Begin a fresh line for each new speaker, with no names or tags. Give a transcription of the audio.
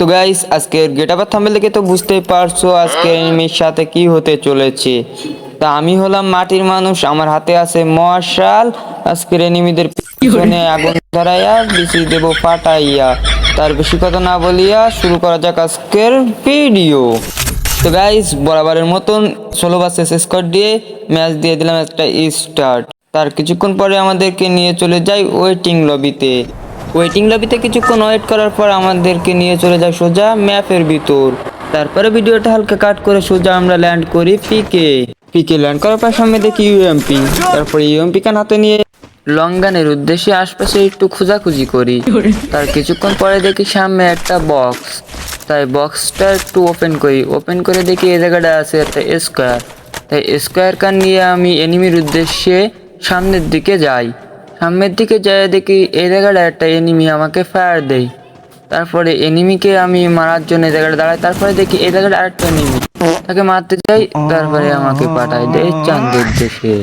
তো গাইস আজকের get up thumbnail দেখে তো বুঝতেই পারছ আজকে এনিমির সাথে কি হতে চলেছে। তা আমি হলাম মাটির মানুষ, আমার হাতে আছে মশাল, আজকের এনিমিদের পিছনে আগুন ধরাইয়া বিচি দেব ফাটাইয়া। তার বেশি কথা না বলিয়া শুরু করা যাক আজকের ভিডিও তো গাইস বরাবরের মতন ষোলো বাসেস স্কোর দিয়ে ম্যাচ দিয়ে দিলাম একটা স্টার্ট তার কিছুক্ষণ পরে আমাদেরকে নিয়ে চলে যাই ওয়েটিং লবিতে ওয়েটিং লবিতে কিছুক্ষণ ওয়েট করার পর আমাদেরকে নিয়ে চলে যায় সোজা ম্যাপের ভিতর। তারপরে ভিডিওটা হালকা কাট করে সোজা আমরা ল্যান্ড করি পিকে পিকে ল্যান্ড করার পর সামনে দেখি ইউএমপি তারপরে ইউএমপি কান হাতে নিয়ে লঙ্গানের উদ্দেশ্যে আশপাশে একটু খোঁজাখুঁজি করি। তার কিছুক্ষণ পরে দেখি সামনে একটা বক্স তাই বক্সটা একটু ওপেন করি। ওপেন করে দেখি এই জায়গাটা আছে একটা স্কোয়ার তাই স্কোয়ার কান নিয়ে আমি এনিমির উদ্দেশ্যে সামনের দিকে যাই। সামনের দিকে যাই দেখি এই জায়গাটা একটা এনিমি আমাকে ফায়ার দেয়। তারপরে এনিমিকে আমি মারার জন্য এই জায়গাটা দাঁড়াই, তারপরে দেখি এই জায়গাটা আরেকটা এনিমি তাকে মারতে যাই, তারপরে আমাকে পাঠায় দেয় চান্দের দেশে।